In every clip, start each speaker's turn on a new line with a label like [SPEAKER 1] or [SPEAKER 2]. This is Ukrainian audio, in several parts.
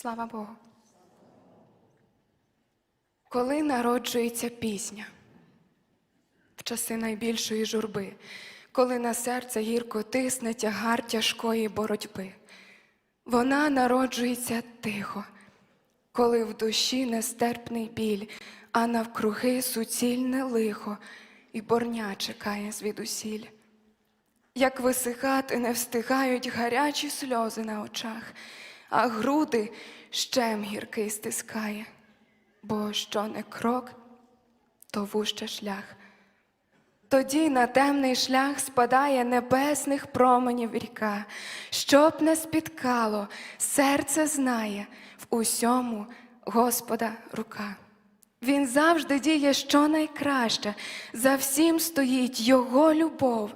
[SPEAKER 1] Слава Богу. Коли народжується пісня в часи найбільшої журби, коли на серце гірко тисне тягар тяжкої боротьби, вона народжується тихо, коли в душі нестерпний біль, а навкруги суцільне лихо, і борня чекає звідусіль. Як висихати не встигають гарячі сльози на очах, а груди щем гіркий стискає, бо що не крок, то вуще шлях. Тоді на темний шлях спадає небесних променів ріка, щоб не спіткало, серце знає в усьому Господа рука. Він завжди діє що найкраще, за всім стоїть Його любов,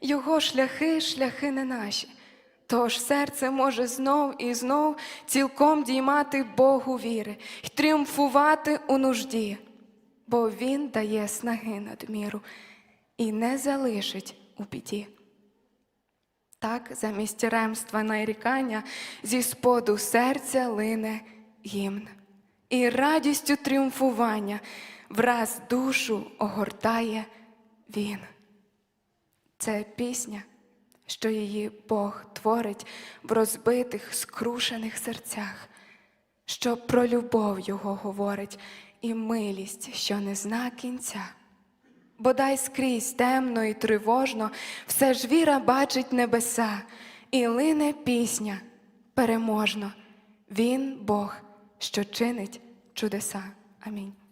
[SPEAKER 1] Його шляхи, шляхи не наші. Тож серце може знов і знов цілком діймати Богу віри й тріумфувати у нужді, бо Він дає снаги надміру і не залишить у біді. Так, замість ремства нарікання зі споду серця лине гімн, і радістю тріумфування враз душу огортає він. Це пісня, що її Бог творить в розбитих, скрушених серцях, що про любов Його говорить і милість, що не зна кінця. Бодай скрізь темно і тривожно, все ж віра бачить небеса, і лине пісня переможно. Він Бог, що чинить чудеса. Амінь.